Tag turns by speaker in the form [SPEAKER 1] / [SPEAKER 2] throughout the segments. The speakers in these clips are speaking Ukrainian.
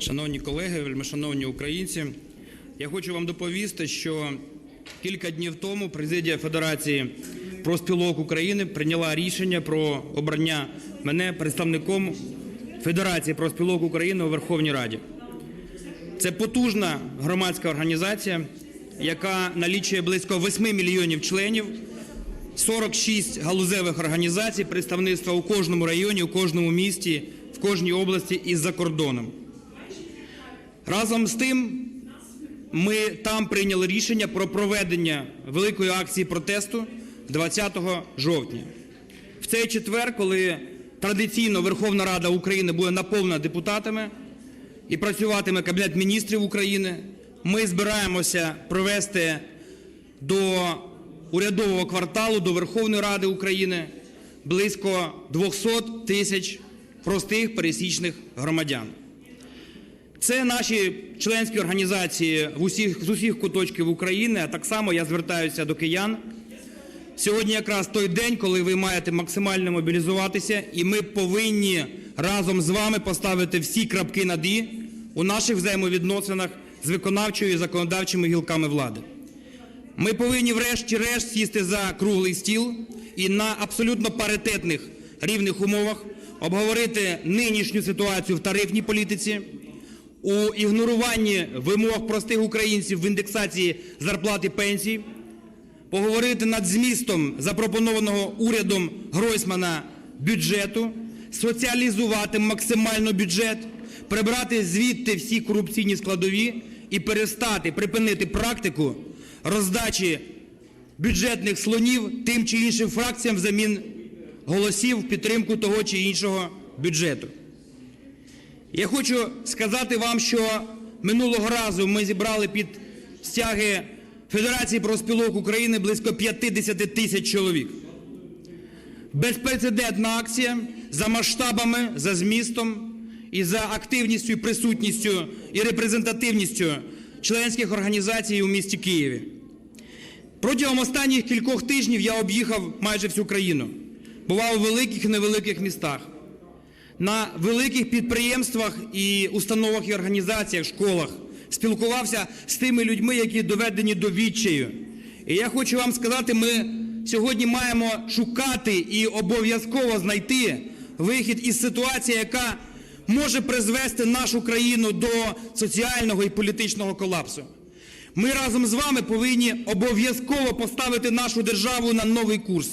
[SPEAKER 1] Шановні колеги, вельмишановні українці, я хочу вам доповісти, що кілька днів тому президія Федерації профспілок України прийняла рішення про обрання мене представником Федерації профспілок України у Верховній Раді. Це потужна громадська організація, яка налічує близько 8 мільйонів членів, 46 галузевих організацій, представництва у кожному районі, у кожному місті, в кожній області і за кордоном. Разом з тим, ми там прийняли рішення про проведення великої акції протесту 20 жовтня. В цей четвер, коли традиційно Верховна Рада України буде наповнена депутатами і працюватиме Кабінет міністрів України, ми збираємося провести до урядового кварталу, до Верховної Ради України близько 200 тисяч простих пересічних громадян. Це наші членські організації в усіх, з усіх куточків України, а так само я звертаюся до киян. Сьогодні якраз той день, коли ви маєте максимально мобілізуватися, і ми повинні разом з вами поставити всі крапки над «і» у наших взаємовідносинах з виконавчою і законодавчими гілками влади. Ми повинні врешті-решт сісти за круглий стіл і на абсолютно паритетних рівних умовах обговорити нинішню ситуацію в тарифній політиці, у ігноруванні вимог простих українців в індексації зарплат і пенсій, поговорити над змістом запропонованого урядом Гройсмана бюджету, соціалізувати максимально бюджет, прибрати звідти всі корупційні складові і перестати припинити практику роздачі бюджетних слонів тим чи іншим фракціям взамін голосів в підтримку того чи іншого бюджету. Я хочу сказати вам, що минулого разу ми зібрали під стяги Федерації профспілок України близько 50 тисяч чоловік. Безпрецедентна акція за масштабами, за змістом і за активністю, присутністю і репрезентативністю членських організацій у місті Києві. Протягом останніх кількох тижнів я об'їхав майже всю країну, бував у великих і невеликих містах на великих підприємствах і установах і організаціях, школах, спілкувався з тими людьми, які доведені до відчаю. І я хочу вам сказати, ми сьогодні маємо шукати і обов'язково знайти вихід із ситуації, яка може призвести нашу країну до соціального і політичного колапсу. Ми разом з вами повинні обов'язково поставити нашу державу на новий курс.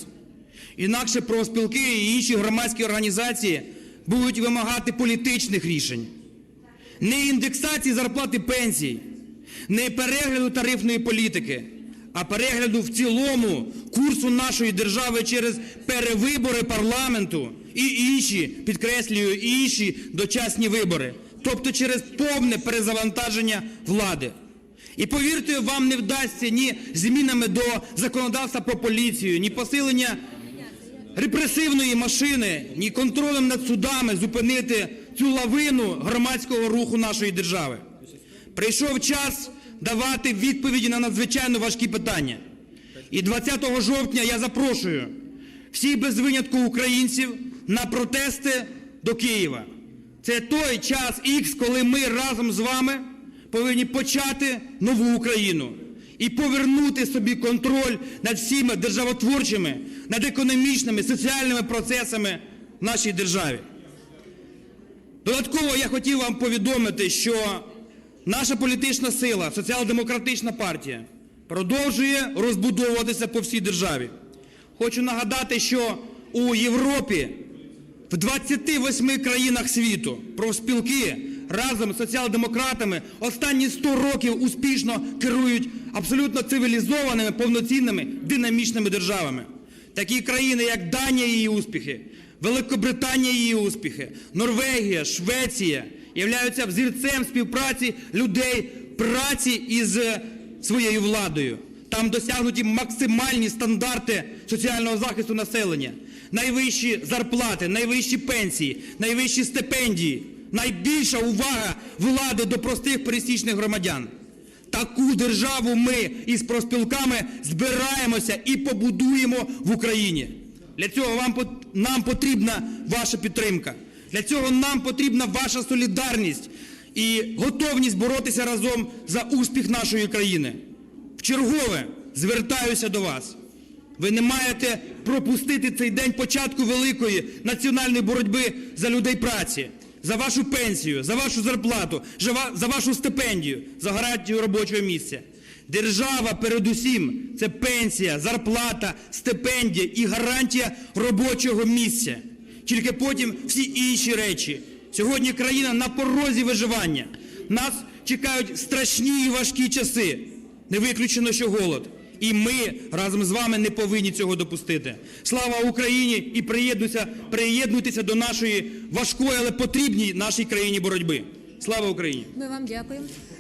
[SPEAKER 1] Інакше профспілки і інші громадські організації будуть вимагати політичних рішень, не індексації зарплати пенсій, не перегляду тарифної політики, а перегляду в цілому курсу нашої держави через перевибори парламенту. І інші, підкреслюю, інші дочасні вибори, тобто через повне перезавантаження влади. І повірте, вам не вдасться ні змінами до законодавства про поліцію, ні посилення репресивної машини, ні контролем над судами зупинити цю лавину громадського руху нашої держави. Прийшов час давати відповіді на надзвичайно важкі питання. І 20 жовтня я запрошую всіх без винятку українців на протести до Києва. Це той час Х, коли ми разом з вами повинні почати нову Україну і повернути собі контроль над всіма державотворчими, над економічними, соціальними процесами в нашій державі. Додатково я хотів вам повідомити, що наша політична сила, соціал-демократична партія, продовжує розбудовуватися по всій державі. Хочу нагадати, що у Європі в 28 країнах світу профспілки разом з соціал-демократами останні 100 років успішно керують абсолютно цивілізованими, повноцінними, динамічними державами. Такі країни, як Данія, її успіхи, Великобританія, її успіхи, Норвегія, Швеція являються взірцем співпраці людей праці із своєю владою. Там досягнуті максимальні стандарти соціального захисту населення, найвищі зарплати, найвищі пенсії, найвищі стипендії, найбільша увага влади до простих пересічних громадян. Таку державу ми із профспілками збираємося і побудуємо в Україні. Для цього вам нам потрібна ваша підтримка. Для цього нам потрібна ваша солідарність і готовність боротися разом за успіх нашої країни. Вчергове звертаюся до вас. Ви не маєте пропустити цей день початку великої національної боротьби за людей праці, за вашу пенсію, за вашу зарплату, за вашу стипендію, за гарантію робочого місця. Держава передусім це пенсія, зарплата, стипендія і гарантія робочого місця. Тільки потім всі інші речі. Сьогодні країна на порозі виживання. Нас чекають страшні і важкі часи. Не виключено, що голод. І ми разом з вами не повинні цього допустити. Слава Україні і приєднуйтеся, приєднуйтеся до нашої важкої, але потрібній нашій країні боротьби. Слава Україні!
[SPEAKER 2] Ми вам дякуємо.